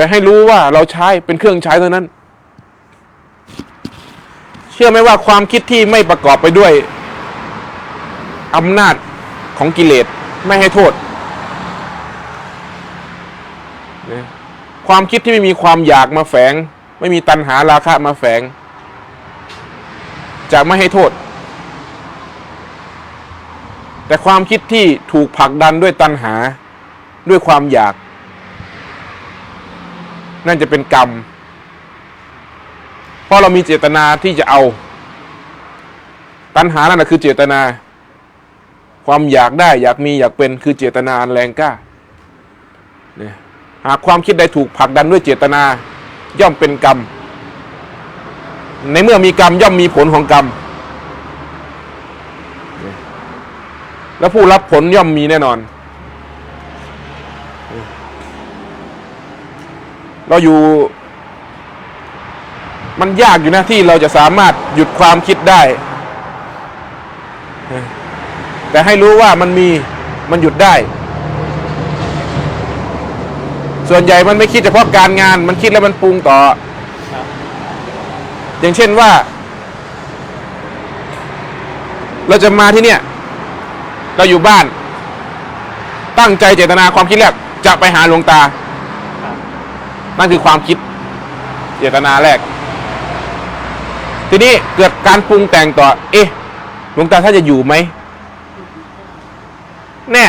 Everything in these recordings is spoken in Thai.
แต่ให้รู้ว่าเราใช้เป็นเครื่องใช้เท่านั้น เชื่อไหมว่าความคิดที่ไม่ประกอบไปด้วยอำนาจของกิเลสไม่ให้โทษนะความคิดที่ไม่มีความอยากมาแฝง ไม่มีตัณหาราคะมาแฝง จะไม่ให้โทษ แต่ความคิดที่ถูกผลักดันด้วยตัณหาด้วยความอยาก นั่นจะเป็นกรรม เพราะเรามีเจตนาที่จะเอา ตัณหานั่นแหะคือเจตนา ความอยากได้ อยากมีอยากเป็นคือเจตนาอันแรงกล้าเนี่ยหากความคิดใดถูกผลักดันด้วยเจตนา ย่อมเป็นกรรม ในเมื่อมีกรรมย่อมมีผลของกรรม แล้วผู้รับผลย่อมมีแน่นอน เราอยู่ มันยากอยู่นะที่เราจะสามารถหยุดความคิดได้ แต่ให้รู้ว่ามันมีมันหยุดได้ ส่วนใหญ่มันไม่คิดเฉพาะการงาน มันคิดแล้วมันปรุงต่อ อย่างเช่นว่า เราจะมาที่เนี่ย เราอยู่บ้าน ตั้งใจเจตนาความคิดแรกจะไปหาหลวงตา นั่นคือความคิดเจตนาแรก ทีนี้เกิดการปรุงแต่งต่อ เอ๊ะหลวงตาท่านจะอยู่ไหมแน่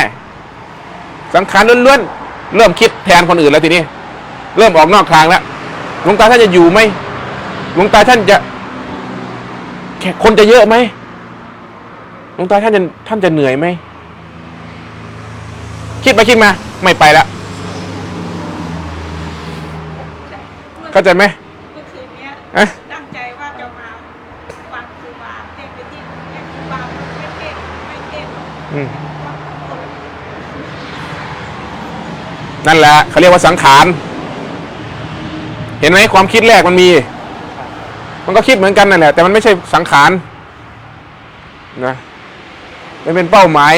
สังขารล้วนๆเริ่มคิดแทนคนอื่นแล้วทีนี้ เริ่มออกนอกทางแล้วหลวงตาท่านจะอยู่ไหมหลวงตาท่านจะแขกคนจะเยอะไหมหลวงตาท่านจะท่านจะเหนื่อยไหม คิดไปคิดมา ไม่ไปแล้ว เข้าใจไหมเมื่อคืนเนี้ยเอ๊ะตั้งใจว่าจะมาฟังครูบาเต้นไปที่เรียกครูบาไม่เต้นไม่เต้นอืมนั่นแหละเขาเรียกว่าสังขาร เห็นไหมความคิดแรกมันมี มันก็คิดเหมือนกันนั่นแหละ แต่มันไม่ใช่สังขารนะมันเป็นเป้าหมาย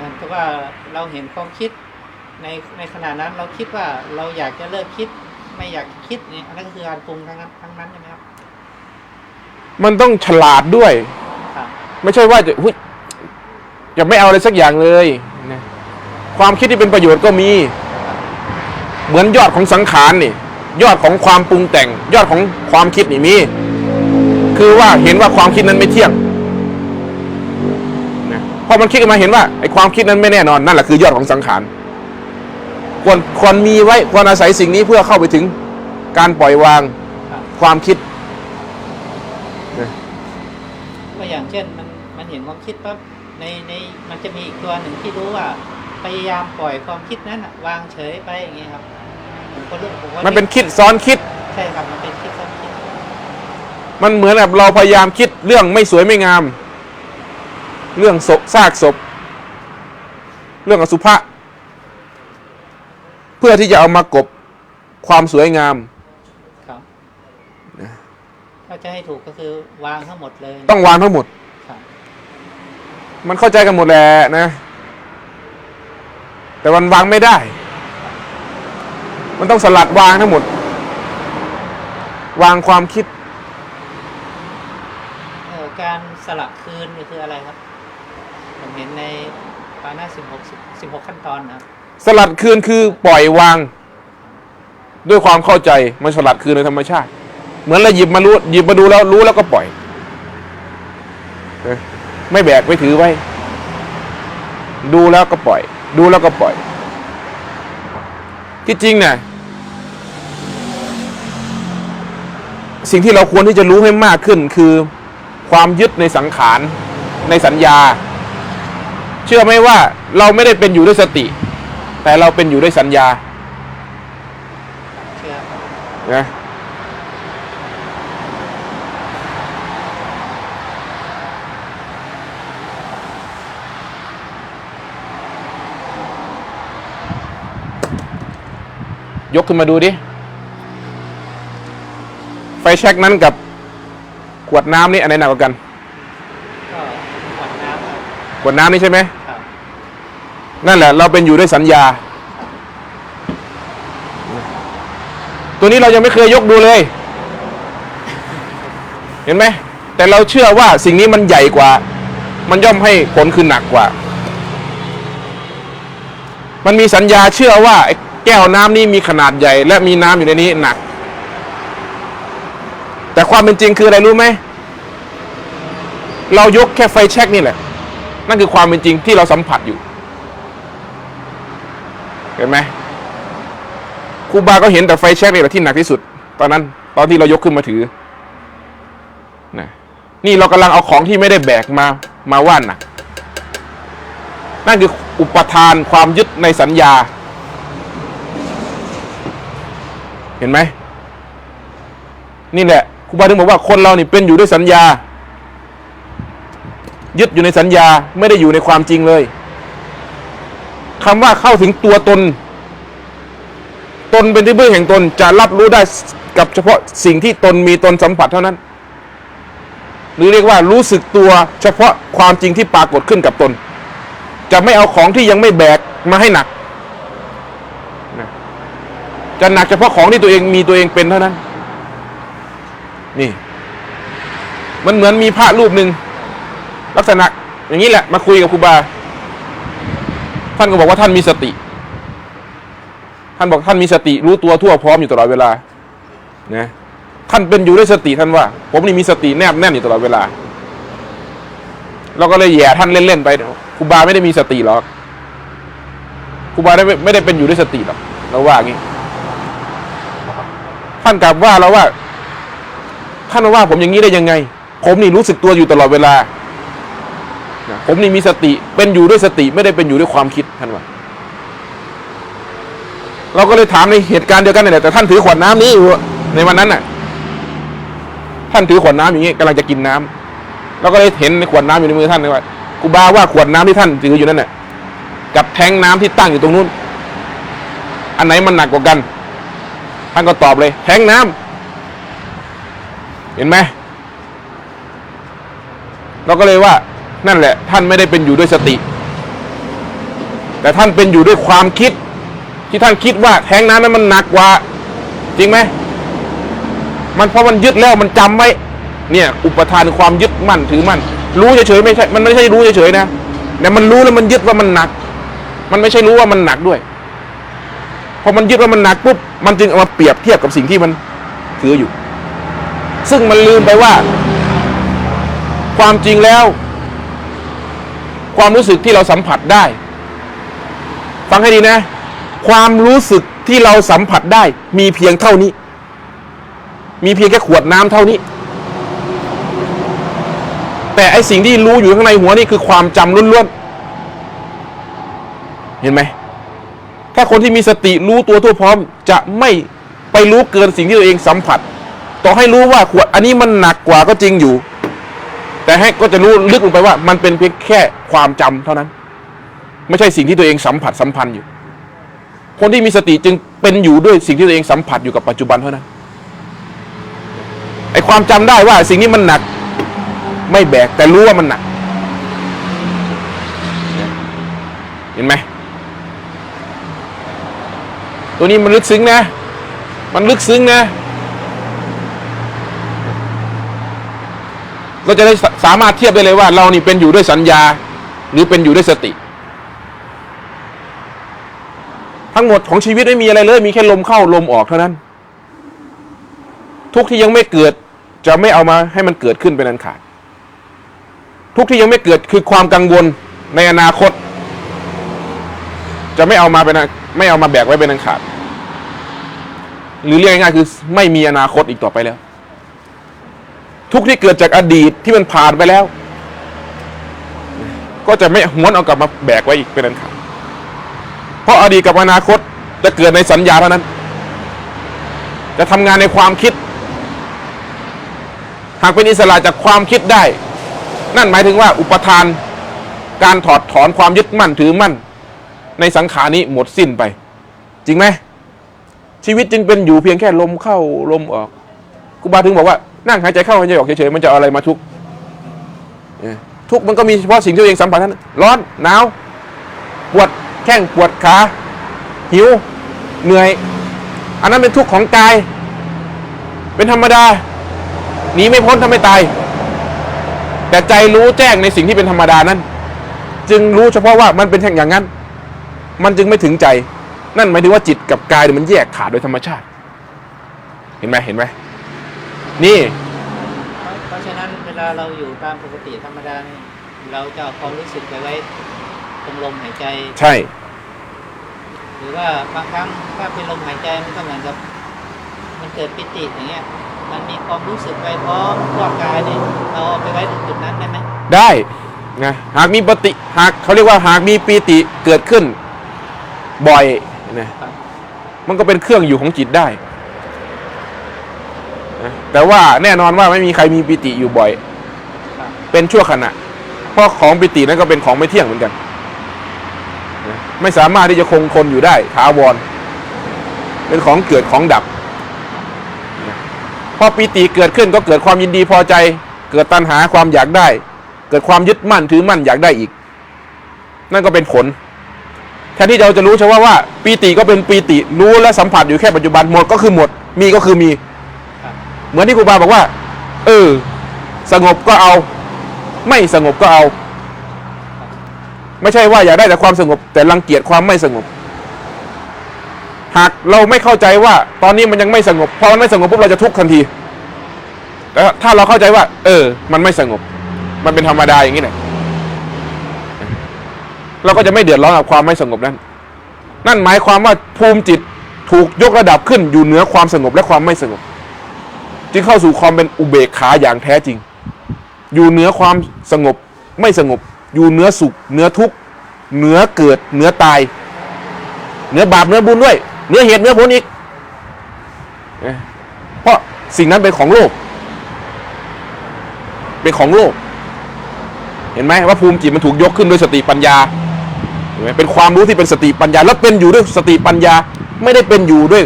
นั่นก็ว่าเราเห็นความคิดในในขณะนั้นเราคิดว่าเราอยากจะเลิกคิด ไม่อยากคิดเนี่ยอันนั้นก็คือการปรุงทั้งนั้นทั้งนั้นใช่ไหมครับมันต้องฉลาดด้วย ครับไม่ใช่ว่าจะหุ้ยจะไม่เอาอะไรสักอย่างเลยนะความคิดที่เป็นประโยชน์ก็มี เหมือนยอดของสังขารนี่ ยอดของความปรุงแต่ง ยอดของความคิดนี่มี คือว่าเห็นว่าความคิดนั้นไม่เที่ยงนะพอมันคิดขึ้นมาเห็นว่าไอ้ความคิดนั้นไม่แน่นอนนั่นแหละคือยอดของสังขาร ควรควรมีไว้ควรอาศัยสิ่งนี้เพื่อเข้าไปถึงการปล่อยวางครับความคิดก็อย่างเช่นมันมันเห็นความคิดปั๊บในในมันจะมีอีกตัวหนึ่งที่รู้ว่าพยายามปล่อยความคิดนั้นอะวางเฉยไปอย่างเงี้ยครับผมก็รู้ผมว่ามันเป็นคิดซ้อนคิดใช่ครับมันเป็นคิดซ้อนคิด มันเหมือนแบบเราพยายามคิดเรื่องไม่สวยไม่งาม เรื่องศพซากศพ เรื่องอสุภะเพื่อที่จะเอามากบความสวยงามครับถ้าจะให้ถูกก็คือวางทั้งหมดเลย ต้องวางทั้งหมด ครับ มันเข้าใจกันหมดแหละนะ แต่มันวางไม่ได้ มันต้องสลัดวางทั้งหมด วางความคิดเอ่อการสละคืนนี่คืออะไรครับ ผมเห็นในปาหน้าสิบหกสิบหกขั้นตอนนะครับ สลัดคืนคือปล่อยวาง ด้วยความเข้าใจมันสลัดคืนโดยธรรมชาติ เหมือนเราหยิบมารู้หยิบมาดูแล้วรู้แล้วก็ปล่อย ไม่แบกไม่ถือไว้ ดูแล้วก็ปล่อย ดูแล้วก็ปล่อย ที่จริงเนี่ยสิ่งที่เราควรที่จะรู้ให้มากขึ้นคือความยึดในสังขารในสัญญา เชื่อไหมว่าเราไม่ได้เป็นอยู่ด้วยสติ แต่เราเป็นอยู่ด้วยสัญญาเชื่อครับนะยกขึ้นมาดูดิ ไฟแช็กนั้นกับขวดน้ำนี่อันไหนหนักกว่ากันก็ขวดน้ำครับขวดน้ำนี่ใช่ไหมครับ นั่นแหละ เราเป็นอยู่ด้วยสัญญา ตัวนี้เรายังไม่เคยยกดูเลย เห็นไหม แต่เราเชื่อว่าสิ่งนี้มันใหญ่กว่า มันย่อมให้ผลคือหนักกว่า มันมีสัญญาเชื่อว่าแก้วน้ำนี้มีขนาดใหญ่ และมีน้ำอยู่ในนี้หนัก แต่ความเป็นจริงคืออะไรรู้ไหม เรายกแค่ไฟแช็กนี่แหละ นั่นคือความเป็นจริงที่เราสัมผัสอยู่ เห็นไหมครูบาก็เห็นแต่ไฟแช็กนี่แหละที่หนักที่สุด ตอนนั้น ตอนที่เรายกขึ้นมาถือนะนี่เรากำลังเอาของที่ไม่ได้แบกมามาว่านหนักนั่นคืออุปทานความยึดในสัญญา เห็นไหมนี่แหละครูบาถึงบอกว่าคนเรานี่เป็นอยู่ด้วยสัญญา ยึดอยู่ในสัญญาไม่ได้อยู่ในความจริงเลย คำว่าเข้าถึงตัวตน ตนเป็นที่พึ่งแห่งตนจะรับรู้ได้กับเฉพาะสิ่งที่ตนมีตนสัมผัสเท่านั้น หรือเรียกว่ารู้สึกตัวเฉพาะความจริงที่ปรากฏขึ้นกับตน จะไม่เอาของที่ยังไม่แบกมาให้หนักจะหนักเฉพาะของที่ตัวเองมีตัวเองเป็นเท่านั้น นี่ มันเหมือนมีพระรูปหนึ่งลักษณะอย่างนี้แหละ มาคุยกับครูบา ท่านก็บอกว่าท่านมีสติ ท่านบอกท่านมีสติ รู้ตัวทั่วพร้อมอยู่ตลอดเวลานะท่านเป็นอยู่ด้วยสติท่านว่า ผมนี่มีสติแนบแน่นอยู่ตลอดเวลาเราก็เลยแย่ท่านเล่นๆไปครูบาไม่ได้มีสติหรอกครูบาได้ไม่ไม่ได้เป็นอยู่ด้วยสติหรอกเราว่าอย่างนี้ ท่านกลับว่าเราว่า ท่านว่าผมอย่างนี้ได้ยังไง ผมนี่รู้สึกตัวอยู่ตลอดเวลา นะผมนี่มีสติเป็นอยู่ด้วยสติไม่ได้เป็นอยู่ด้วยความคิดท่านว่าเราก็เลยถามในเหตุการณ์เดียวกันนี่แหละแต่ท่านถือขวดน้ำนี้อยู่ในวันนั้นน่ะ ท่านถือขวดน้ำอย่างนี้กำลังจะกินน้ำเราก็เลยเห็นในขวดน้ำอยู่ในมือท่านเลยว่ากูบาว่าขวดน้ำที่ท่านถืออยู่นั่นน่ะกับแทงน้ำที่ตั้งอยู่ตรงนู้น อันไหนมันหนักกว่ากัน ท่านก็ตอบเลย แทงน้ำเห็นไหมเราก็เลยว่า นั่นแหละ ท่านไม่ได้เป็นอยู่ด้วยสติ แต่ท่านเป็นอยู่ด้วยความคิด ที่ท่านคิดว่าแทงน้ำนั้นมันหนักกว่า จริงไหมมันเพราะมันยึดแล้วมันจำไว้เนี่ย อุปทานความยึดมั่นถือมั่นรู้เฉยๆไม่ใช่ มันไม่ใช่รู้เฉยๆนะแต่มันรู้แล้วมันยึดว่ามันหนัก มันไม่ใช่รู้ว่ามันหนักด้วยพอมันยึดว่ามันหนักปุ๊บมันจึงเอามาเปรียบเทียบกับสิ่งที่มันถืออยู่ ซึ่งมันลืมไปว่า ความจริงแล้ว ความรู้สึกที่เราสัมผัสได้ ฟังให้ดีนะ ความรู้สึกที่เราสัมผัสได้ มีเพียงเท่านี้ มีเพียงแค่ขวดน้ำเท่านี้ แต่ไอสิ่งที่รู้อยู่ข้างในหัวนี่คือความจำล้วนๆเห็นไหมถ้าคนที่มีสติรู้ตัวทั่วพร้อม จะไม่ไปรู้เกินสิ่งที่ตัวเองสัมผัส ต่อให้รู้ว่าขวดอันนี้มันหนักกว่าก็จริงอยู่ แต่ให้ก็จะรู้ลึกลงไปว่ามันเป็นเพียงแค่ความจำเท่านั้น ไม่ใช่สิ่งที่ตัวเองสัมผัสสัมพันธ์อยู่ คนที่มีสติจึงเป็นอยู่ด้วยสิ่งที่ตัวเองสัมผัสอยู่กับปัจจุบันเท่านั้นไอความจำได้ว่าสิ่งนี้มันหนัก ไม่แบกแต่รู้ว่ามันหนัก เห็นไหมตัวนี้มันลึกซึ้งนะ มันลึกซึ้งนะ เราจะได้สามารถเทียบได้เลยว่า เรานี่เป็นอยู่ด้วยสัญญา หรือเป็นอยู่ด้วยสติ ทั้งหมดของชีวิตไม่มีอะไรเลย มีแค่ลมเข้าลมออกเท่านั้น ทุกที่ยังไม่เกิดจะไม่เอามาให้มันเกิดขึ้นเป็นอันขาด ทุกที่ยังไม่เกิดคือความกังวลในอนาคต จะไม่เอามาเป็นไม่เอามาแบกไว้เป็นอันขาด หรือเรียกง่ายๆคือ ไม่มีอนาคตอีกต่อไปแล้ว ทุกที่เกิดจากอดีตที่มันผ่านไปแล้ว ก็จะไม่หวนเอากลับมาแบกไว้อีกเป็นอันขาดเพราะอดีตกับอนาคตจะเกิดในสัญญาเท่านั้น จะทำงานในความคิด หากเป็นอิสระจากความคิดได้ นั่นหมายถึงว่าอุปทานการถอดถอนความยึดมั่นถือมั่น ในสังขารนี้หมดสิ้นไป จริงไหมชีวิตจึงเป็นอยู่เพียงแค่ลมเข้าลมออกครูบาถึงบอกว่า นั่งหายใจเข้าหายใจออกเฉยๆมันจะอะไรมาทุกทุกมันก็มีเฉพาะสิ่งที่ตัวเองสัมผัสนั้นร้อนหนาวปวดแข้งปวดขาหิวเหนื่อย อันนั้นเป็นทุกข์ของกาย เป็นธรรมดาหนีไม่พ้นถ้าไม่ตาย แต่ใจรู้แจ้งในสิ่งที่เป็นธรรมดานั้น จึงรู้เฉพาะว่ามันเป็นอย่างนั้น มันจึงไม่ถึงใจ นั่นหมายถึงว่าจิตกับกายมันแยกขาดโดยธรรมชาติ เห็นไหมเห็นไหม นี่เพราะเพราะฉะนั้นเวลาเราอยู่ตามปกติธรรมดาเนี่ยเราจะเอาความรู้สึกไปไว้ตรงลมหายใจ ใช่ หรือว่าบางครั้งถ้าเป็นลมหายใจมันก็เหมือนกับ มันเกิดปิติอย่างเงี้ย มันมีความรู้สึกไปพร้อมทั่วกายเนี่ยเราเอาไปไว้ตรงจุดนั้นได้ไหมได้นะหากมีปฏิหากเขาเรียกว่าหากมีปีติเกิดขึ้นบ่อยนะครับมันก็เป็นเครื่องอยู่ของจิตได้นะ แต่ว่าแน่นอนว่าไม่มีใครมีปีติอยู่บ่อย เป็นชั่วขณะ เพราะของปิตินั้นก็เป็นของไม่เที่ยงเหมือนกัน ไม่สามารถที่จะคงคนอยู่ได้ถาวร เป็นของเกิดของดับ พอปิติเกิดขึ้นก็เกิดความยินดีพอใจ เกิดตัณหาความอยากได้ เกิดความยึดมั่นถือมั่นอยากได้อีก นั่นก็เป็นผลแทนที่เราจะรู้เฉพาะว่าปีติก็เป็นปีติรู้และสัมผัสอยู่แค่ปัจจุบันหมดก็คือหมด มีก็คือมี เหมือนที่ครูบาบอกว่า เออ สงบก็เอา ไม่สงบก็เอา ไม่ใช่ว่าอยากได้แต่ความสงบ แต่รังเกียจความไม่สงบ หากเราไม่เข้าใจว่า ตอนนี้มันยังไม่สงบพอมันไม่สงบปุ๊บเราจะทุกข์ทันทีแต่ถ้าเราเข้าใจว่า เออ มันไม่สงบ มันเป็นธรรมดาอย่างนี้แหละเราก็จะไม่เดือดร้อนกับความไม่สงบนั้น นั่นหมายความว่าภูมิจิตถูกยกระดับขึ้นอยู่เหนือความสงบและความไม่สงบ จึงเข้าสู่ความเป็นอุเบกขาอย่างแท้จริง อยู่เหนือความสงบไม่สงบ อยู่เหนือสุขเหนือทุกข์เหนือเกิดเหนือตายเหนือบาปเหนือบุญด้วยเหนือเหตุเหนือผลอีก เพราะสิ่งนั้นเป็นของโลก เป็นของโลก เห็นไหมว่าภูมิจิตมันถูกยกขึ้นด้วยสติปัญญาเห็นไหมเป็นความรู้ที่เป็นสติปัญญา แล้วเป็นอยู่ด้วยสติปัญญา ไม่ได้เป็นอยู่ด้วย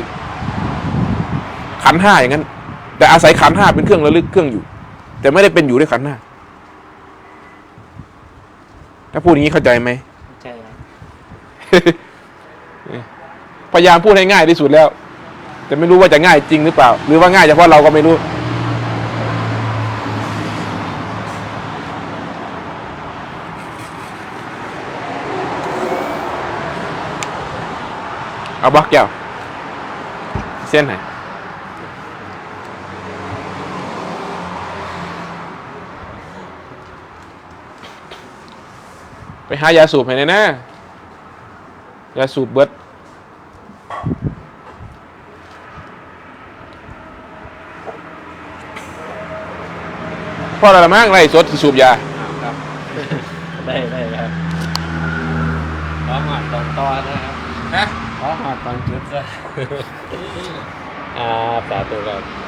ขันห้าอย่างนั้น แต่อาศัยขันธ์ห้าเป็นเครื่องระลึกเครื่องอยู่ แต่ไม่ได้เป็นอยู่ด้วยขันธ์ห้าถ้าพูดอย่างนี้เข้าใจไหมใช่ครับพยายามพูดให้ง่ายที่สุดแล้ว แต่ไม่รู้ว่าจะง่ายจริงหรือเปล่า หรือว่าง่ายเฉพาะเราก็ไม่รู้เอาบล็อกแก้วเส้นไหน ไปหายาสูบให้แน่นะยาสูบเบิดพ่ออะไรละมั้งไรสดสิสูบยาครับ ได้ได้ครับขอหอดตอนตอนนะครับฮะขอหอดตอนจุดเลยอ่าสาธุครับ